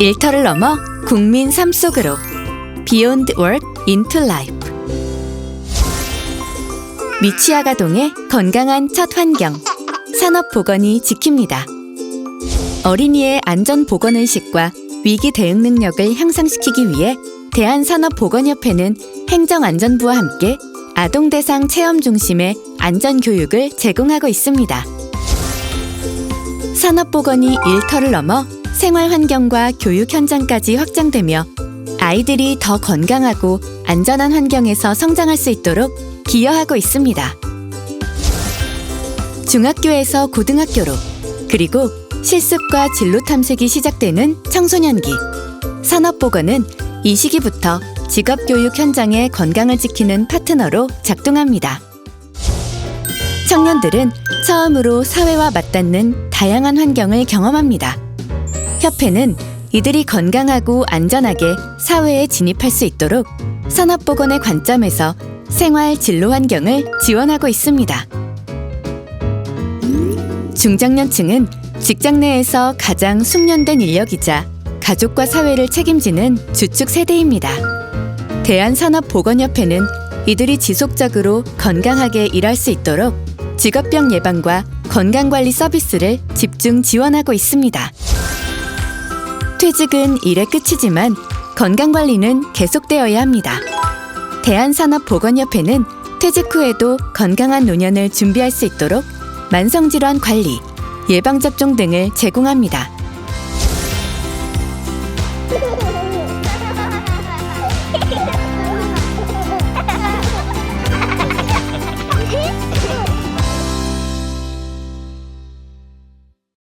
일터를 넘어 국민 삶 속으로 Beyond Work into Life 미취아가 동의 건강한 첫 환경 산업보건이 지킵니다. 어린이의 안전 보건 의식과 위기 대응 능력을 향상시키기 위해 대한산업보건협회는 행정안전부와 함께 아동 대상 체험 중심의 안전 교육을 제공하고 있습니다. 산업보건이 일터를 넘어 생활 환경과 교육 현장까지 확장되며 아이들이 더 건강하고 안전한 환경에서 성장할 수 있도록 기여하고 있습니다. 중학교에서 고등학교로 그리고 실습과 진로 탐색이 시작되는 청소년기 산업보건은 이 시기부터 직업교육 현장의 건강을 지키는 파트너로 작동합니다. 청년들은 처음으로 사회와 맞닿는 다양한 환경을 경험합니다. 협회는 이들이 건강하고 안전하게 사회에 진입할 수 있도록 산업보건의 관점에서 생활 진로 환경을 지원하고 있습니다. 중장년층은 직장 내에서 가장 숙련된 인력이자 가족과 사회를 책임지는 주축 세대입니다. 대한산업보건협회는 이들이 지속적으로 건강하게 일할 수 있도록 직업병 예방과 건강관리 서비스를 집중 지원하고 있습니다. 퇴직은 일의 끝이지만 건강관리는 계속되어야 합니다. 대한산업보건협회는 퇴직 후에도 건강한 노년을 준비할 수 있도록 만성질환 관리, 예방접종 등을 제공합니다.